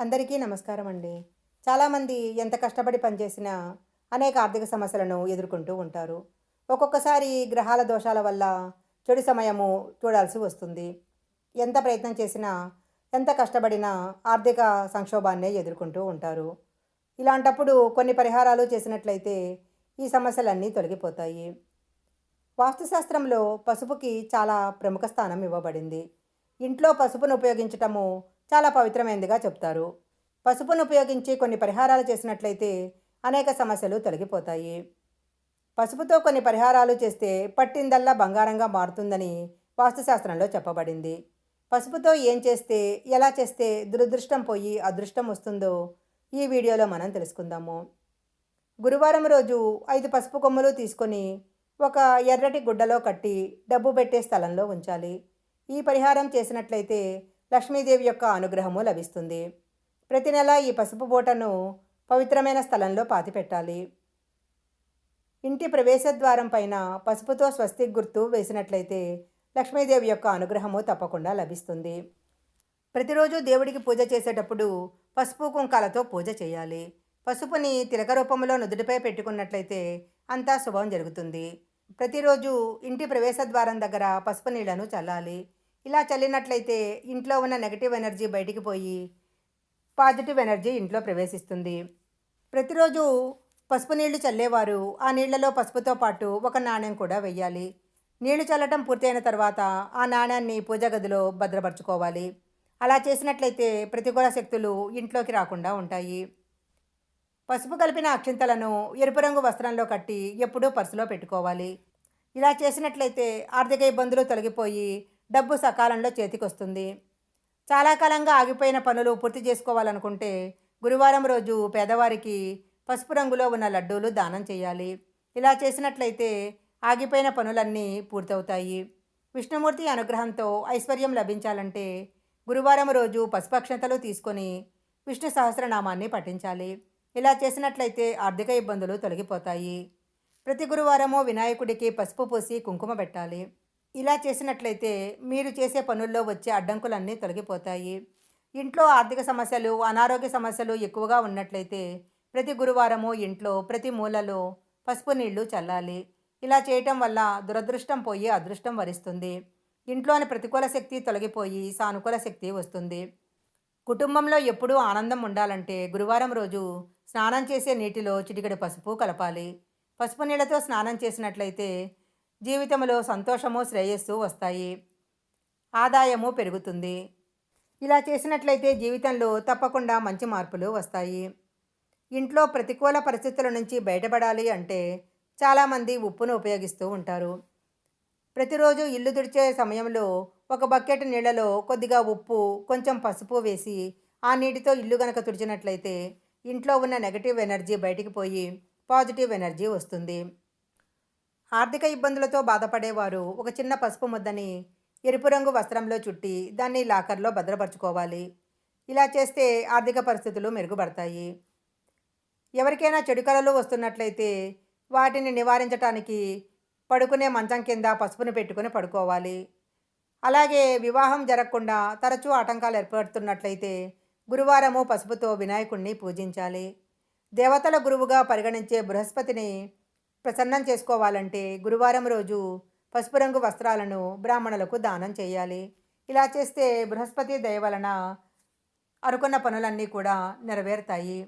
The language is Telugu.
అందరికీ నమస్కారం అండి చాలామంది ఎంత కష్టపడి పనిచేసినా అనేక ఆర్థిక సమస్యలను ఎదుర్కొంటూ ఉంటారు. ఒక్కొక్కసారి గ్రహాల దోషాల వల్ల చెడు సమయము చూడాల్సి వస్తుంది. ఎంత ప్రయత్నం చేసినా ఎంత కష్టపడినా ఆర్థిక సంక్షోభాన్నే ఎదుర్కొంటూ ఉంటారు. ఇలాంటప్పుడు కొన్ని పరిహారాలు చేసినట్లయితే ఈ సమస్యలన్నీ తొలగిపోతాయి. వాస్తుశాస్త్రంలో పసుపుకి చాలా ప్రముఖ స్థానం ఇవ్వబడింది. ఇంట్లో పసుపును ఉపయోగించటము చాలా పవిత్రమైనదిగా చెప్తారు. పసుపును ఉపయోగించి కొన్ని పరిహారాలు చేసినట్లయితే అనేక సమస్యలు తొలగిపోతాయి. పసుపుతో కొన్ని పరిహారాలు చేస్తే పట్టిందల్లా బంగారంగా మారుతుందని వాస్తుశాస్త్రంలో చెప్పబడింది. పసుపుతో ఏం చేస్తే ఎలా చేస్తే దురదృష్టం పోయి అదృష్టం వస్తుందో ఈ వీడియోలో మనం తెలుసుకుందాము. గురువారం రోజు ఐదు పసుపు కొమ్ములు తీసుకొని ఒక ఎర్రటి గుడ్డలో కట్టి డబ్బు పెట్టే స్థలంలో ఉంచాలి. ఈ పరిహారం చేసినట్లయితే లక్ష్మీదేవి యొక్క అనుగ్రహము లభిస్తుంది. ప్రతి నెల ఈ పసుపు బూటను పవిత్రమైన స్థలంలో పాతిపెట్టాలి. ఇంటి ప్రవేశద్వారం పైన పసుపుతో స్వస్తి గుర్తు వేసినట్లయితే లక్ష్మీదేవి యొక్క అనుగ్రహము తప్పకుండా లభిస్తుంది. ప్రతిరోజు దేవుడికి పూజ చేసేటప్పుడు పసుపు కుంకాలతో పూజ చేయాలి. పసుపుని తిలక రూపంలో నుదుటిపై పెట్టుకున్నట్లయితే అంతా శుభం జరుగుతుంది. ప్రతిరోజు ఇంటి ప్రవేశద్వారం దగ్గర పసుపు నీళ్ళను చల్లాలి. ఇలా చల్లినట్లయితే ఇంట్లో ఉన్న నెగటివ్ ఎనర్జీ బయటికి పోయి పాజిటివ్ ఎనర్జీ ఇంట్లో ప్రవేశిస్తుంది. ప్రతిరోజు పసుపు నీళ్ళు చల్లేవారు. ఆ నీళ్ళలో పసుపుతో పాటు ఒక నాణ్యం కూడా వెయ్యాలి. నీళ్ళు చల్లటం పూర్తయిన తర్వాత ఆ నాణ్యాన్ని పూజ గదిలో భద్రపరచుకోవాలి. అలా చేసినట్లయితే ప్రతికూల శక్తులు ఇంట్లోకి రాకుండా ఉంటాయి. పసుపు కలిపిన అక్షింతలను ఎరుపు రంగు వస్త్రంలో కట్టి ఎప్పుడూ పర్సులో పెట్టుకోవాలి. ఇలా చేసినట్లయితే ఆర్థిక ఇబ్బందులు తొలగిపోయి డబ్బు సకాలంలో చేతికొస్తుంది. చాలా కాలంగా ఆగిపోయిన పనులు పూర్తి చేసుకోవాలనుకుంటే గురువారం రోజు పేదవారికి పసుపు రంగులో ఉన్న లడ్డూలు దానం చేయాలి. ఇలా చేసినట్లయితే ఆగిపోయిన పనులన్నీ పూర్తవుతాయి. విష్ణుమూర్తి అనుగ్రహంతో ఐశ్వర్యం లభించాలంటే గురువారం రోజు పసుపు తీసుకొని విష్ణు సహస్రనామాన్ని పఠించాలి. ఇలా చేసినట్లయితే ఆర్థిక ఇబ్బందులు తొలగిపోతాయి. ప్రతి గురువారము వినాయకుడికి పసుపు పూసి కుంకుమ పెట్టాలి. ఇలా చేసినట్లయితే మీరు చేసే పనుల్లో వచ్చే అడ్డంకులన్నీ తొలగిపోతాయి. ఇంట్లో ఆర్థిక సమస్యలు అనారోగ్య సమస్యలు ఎక్కువగా ఉన్నట్లయితే ప్రతి గురువారము ఇంట్లో ప్రతి మూలలో పసుపు నీళ్ళు చల్లాలి. ఇలా చేయటం వల్ల దురదృష్టం పోయి అదృష్టం వరిస్తుంది. ఇంట్లోని ప్రతికూల శక్తి తొలగిపోయి సానుకూల శక్తి వస్తుంది. కుటుంబంలో ఎప్పుడూ ఆనందం ఉండాలంటే గురువారం రోజు స్నానం చేసే నీటిలో చిటికెడు పసుపు కలపాలి. పసుపు నీళ్ళతో స్నానం చేసినట్లయితే జీవితంలో సంతోషము శ్రేయస్సు వస్తాయి. ఆదాయము పెరుగుతుంది. ఇలా చేసినట్లయితే జీవితంలో తప్పకుండా మంచి మార్పులు వస్తాయి. ఇంట్లో ప్రతికూల పరిస్థితుల నుంచి బయటపడాలి అంటే చాలామంది ఉప్పును ఉపయోగిస్తూ ఉంటారు. ప్రతిరోజు ఇల్లు తుడిచే సమయంలో ఒక బకెట్ నీళ్ళలో కొద్దిగా ఉప్పు కొంచెం పసుపు వేసి ఆ నీటితో ఇల్లు గనక తుడిచినట్లయితే ఇంట్లో ఉన్న నెగటివ్ ఎనర్జీ బయటికి పోయి పాజిటివ్ ఎనర్జీ వస్తుంది. ఆర్థిక ఇబ్బందులతో బాధపడేవారు ఒక చిన్న పసుపు ముద్దని ఎరుపు రంగు వస్త్రంలో చుట్టి దాన్ని లాకర్లో భద్రపరచుకోవాలి. ఇలా చేస్తే ఆర్థిక పరిస్థితులు మెరుగుపడతాయి. ఎవరికైనా చెడు కళలు వస్తున్నట్లయితే వాటిని నివారించటానికి పడుకునే మంచం కింద పసుపును పెట్టుకుని పడుకోవాలి. అలాగే వివాహం జరగకుండా తరచూ ఆటంకాలు ఏర్పడుతున్నట్లయితే గురువారము పసుపుతో వినాయకుణ్ణి పూజించాలి. దేవతల గురువుగా పరిగణించే బృహస్పతిని ప్రసన్నం చేసుకోవాలంటే గురువారం రోజు పసుపు రంగు వస్త్రాలను బ్రాహ్మణులకు దానం చేయాలి. ఇలా చేస్తే బృహస్పతి దయ వలన అనుకున్న పనులన్నీ కూడా నెరవేరుతాయి.